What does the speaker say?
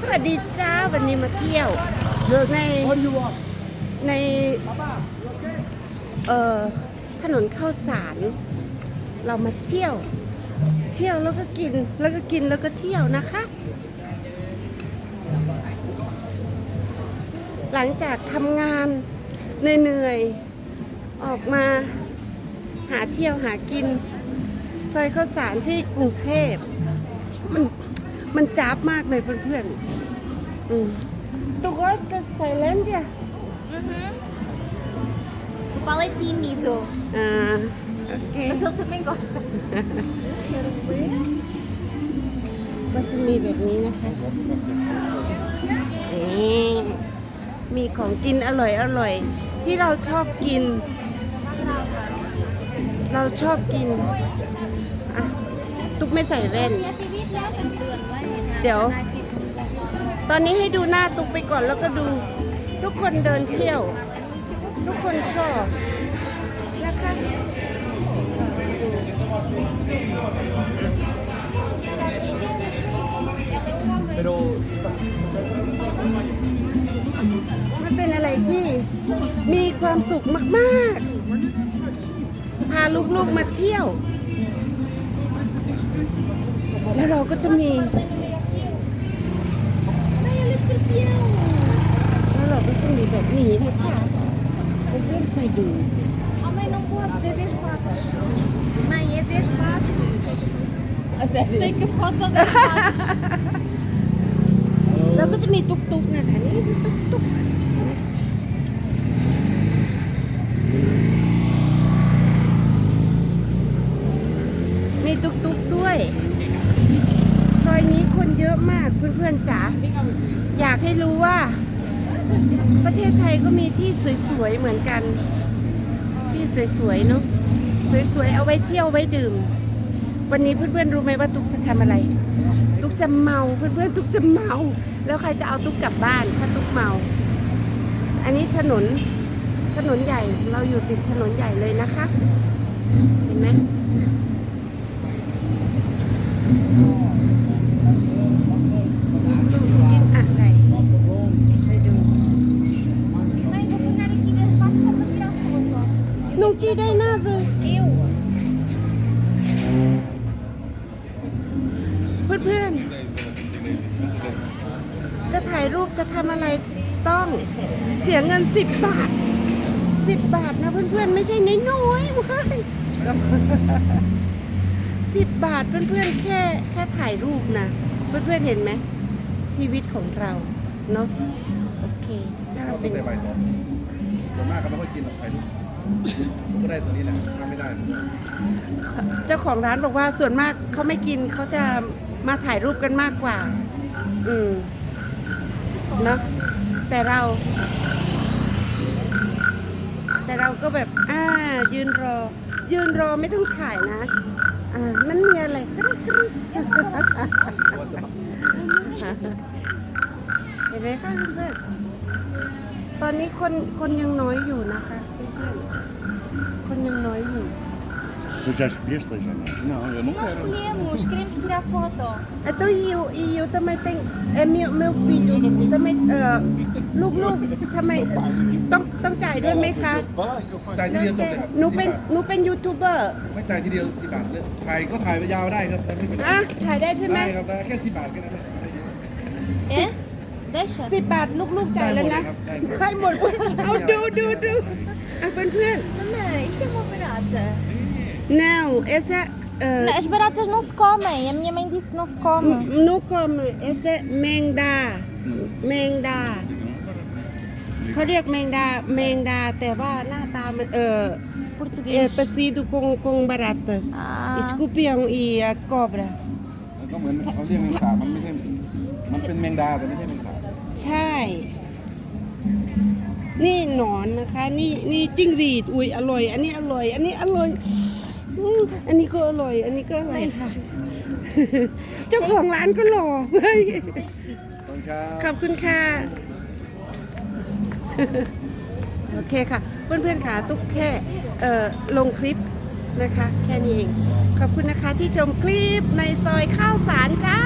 สวัสดีจ้าวันนี้มาเที่ยวในในเอ่อถนนข้าวสาร เรามาเที่ยว เที่ยวแล้วก็กินแล้วก็กินแล้วก็เที่ยวนะคะ หลังจากทำงานเหนื่อยๆออกมาหาเที่ยวหากิน ซอยข้าวสารที่กรุงเทพมันมันจ้าบมากเลยเพื่อนๆอืมตุกอสกับไทยแลนด์เนี่ย Uhum. O Paulo é tímido, อ่าโอเค mas ele também gosta. ก็จะมีแบบนี้นะคะนี่มีของกินอร่อยอร่อยๆที่เราชอบกิน เราชอบกิน อะตุ๊กไม่ใส่แว่น เดี๋ยว ตอนนี้ให้ดูหน้าตุ๊กไปก่อนแล้วก็ดู ทุกคนเดินเที่ยว ทุกคนชอบนะคะมันเป็นอะไรที่มีความสุขมาก ๆ พาลูก ๆ มาเที่ยว แล้วเราก็จะมีแล้วเราก็จะมีแบบนี้ นะคะเพื่อนๆเคยดู Oh, mãe, não pode, é 10 patos. Mãe, é 10 patos. Tem que foto das patos. แล้วก็จะมีตุ๊กๆนะคะนี่ตุ๊กๆมีตุ๊กๆด้วย ซอยนี้คน เยอะมากเพื่อนๆจ๋าอยากให้รู้ว่า ประเทศไทยก็มีที่สวยๆเหมือนกัน ที่สวยๆเนาะสวยๆเอาไว้เที่ยวไว้ดื่ม วันนี้เพื่อนๆรู้ไหมว่าตุ๊กจะทำอะไร ตุ๊กจะเมาเพื่อนๆตุ๊กจะเมา แล้วใครจะเอาตุ๊กกลับบ้านถ้าตุ๊กเมา อันนี้ถนนถนนใหญ่เราอยู่ติดถนนใหญ่เลยนะคะ เห็นไหมกินอะไรไปดู Mãe, vou pegar aqui 10 patos só para tirar foto. นุ่งจีได้หน้าเลย Eu? เพื่อนๆจะถ่ายรูปจะทำอะไรต้องเสียเงิน10บาท10บาทนะเพื่อนๆไม่ใช่น้อยๆเว้ยสิบบาทเพื่อนๆแค่แค่ถ่ายรูปนะเพื่อนๆเห็นไหมชีวิตของเราเนาะโอเคถ้าเราเราเป็เป็นนใบตองส่วนมากก็ไม่ค่อยกินหรอกไข่ลูก ผมก็ได้ตัวนี้แหละถ้าไม่ได้เจ้าของร้านบอกว่าส่วนมากเขาไม่กินเขาจะมาถ่ายรูปกันมากกว่า อืมเนอะแต่เรา แต่เราก็แบบ อ่า ยืนรอ ยืนรอไม่ต้องถ่ายนะ อ่า มันมีอะไรกริ๊กกริ๊กเห็นไหมคะเพื่อนๆ ตอนนี้คนคนยังน้อยอยู่นะคะเพื่อนๆคนยังน้อยอยู่ Tu já escolheste já não? Não, eu não Nós escolhemos, queremos tirar foto. Então e eu, e eu também tenho, é meu, meu filho também, เอ่อลูกๆทำไมต้องต้องจ่ายด้วยไหมคะจ่ายทีเดียวจบเลยครับหนูเป็น10บาทหนูเป็นยูทูบเบอร์ไม่จ่ายทีเดียวสิบบาทเลยถ่ายก็ถ่ายไปยาวได้ครับแต่ไม่เป็นไรอะถ่ายได้ใช่ไหมได้ครับได้แค่สิบบาทแค่นั้น เอง É? Deixa. สิบบาทลูกๆจ่ายแล้วนะ ได้หมดเลยครับได้หมดได้หมดเอาดูดูดูอะเพื่อนเพื่อน Mamãe, isto é uma barata. ๆ now essa เอ่อ Não, As baratas não se comem. A minha mãe disse que não se come. หนูคอมเอเซแมงดาแมงดาเขาเรียกแมงดาแมงดาแต่ว่าหน้าตามันเออ é Português. parecido com com baratas Ah. escorpião e a cobra มันก็เหมือนเขาเรียกแมงสาบมันไม่ใช่มันเป็นแมงดาแต่ไม่ใช่แมงสาบ ใช่ นี่หนอนนะคะ นี่นี่จิ้งหรีดอุ้ยอร่อย อันนี้อร่อย อันนี้อร่อยอืมอันนี้ก็อร่อย อันนี้ก็อร่อยค่ะ เจ้าของร้านก็หล่อเฮ้ย ขอบคุณครับ ขอบคุณค่ะ โอเคค่ะ เพื่อนๆค่ะตุ๊กแค่เอ่อลงคลิปนะคะ แค่นี้เอง ขอบอบคุณนะคะที่ชมคลิปในซอยข้าวสารจ้า